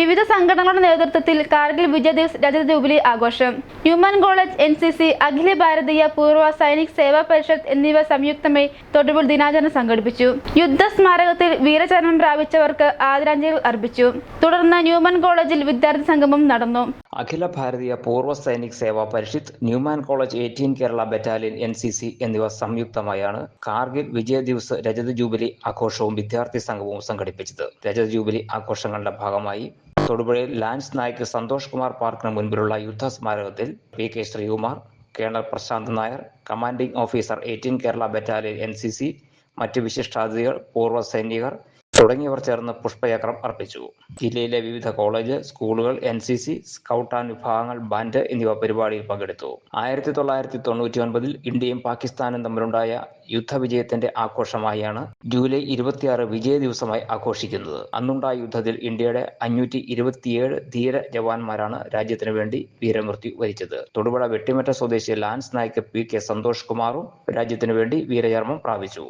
വിവിധ സംഘടനകളുടെ നേതൃത്വത്തിൽ കാർഗിൽ വിജയ് ദിവസ് രജത ജൂബിലി ആഘോഷം. Newman college N C C Akhila Bharatiya Purva Sainik സേവാ പരിഷത്ത് എന്നിവ സംയുക്തമായി തൊടുപുൾ ദിനാചരണം സംഘടിപ്പിച്ചു. യുദ്ധ സ്മാരകത്തിൽ വീരചരണം പ്രാപിച്ചവർക്ക് ആദരാഞ്ജലികൾ അർപ്പിച്ചു. തുടർന്ന് ന്യൂമൻ കോളേജിൽ വിദ്യാർത്ഥി സംഗമം നടന്നു. Akhila Bharatiya Purva Sainik Seva Parishad Newman college eighteen Kerala battalion N C C എന്നിവ സംയുക്തമായാണ് കാർഗിൽ വിജയ ദിവസ് രജത ജൂബിലി ആഘോഷവും വിദ്യാർത്ഥി സംഘവും സംഘടിപ്പിച്ചത്. രജത ജൂബിലി ആഘോഷങ്ങളുടെ ഭാഗമായി തൊടുപുഴയിൽ ലാൻസ് നായിക് സന്തോഷ് കുമാർ പാർക്കിന് മുൻപിലുള്ള യുദ്ധ സ്മാരകത്തിൽ P K Sreekumar colonel Prashanth Nair commanding officer eighteen Kerala battalion N C C മറ്റ് വിശിഷ്ടാതിഥികൾ പൂർവ സൈനികർ തുടങ്ങിയവർ ചേർന്ന് പുഷ്പചക്രം അർപ്പിച്ചു. ജില്ലയിലെ വിവിധ കോളേജ് സ്കൂളുകൾ N C C scout and വിഭാഗങ്ങൾ ബാൻഡ് എന്നിവ പരിപാടിയിൽ പങ്കെടുത്തു. ആയിരത്തി തൊള്ളായിരത്തി തൊണ്ണൂറ്റി ഒൻപതിൽ ഇന്ത്യയും പാകിസ്ഥാനും തമ്മിലുണ്ടായ യുദ്ധവിജയത്തിന്റെ ആഘോഷമായാണ് ജൂലൈ ഇരുപത്തിയാറ് വിജയ ദിവസമായി ആഘോഷിക്കുന്നത്. അന്നുണ്ടായ യുദ്ധത്തിൽ ഇന്ത്യയുടെ അഞ്ഞൂറ്റി ഇരുപത്തിയേഴ് ധീര ജവാന്മാരാണ് രാജ്യത്തിന് വേണ്ടി വീരമൃത്യു വരിച്ചത്. തൊടുപുഴ വെട്ടിമറ്റ സ്വദേശി lance Naik P K Santhosh കുമാറും രാജ്യത്തിന് വേണ്ടി വീരചർമ്മം പ്രാപിച്ചു.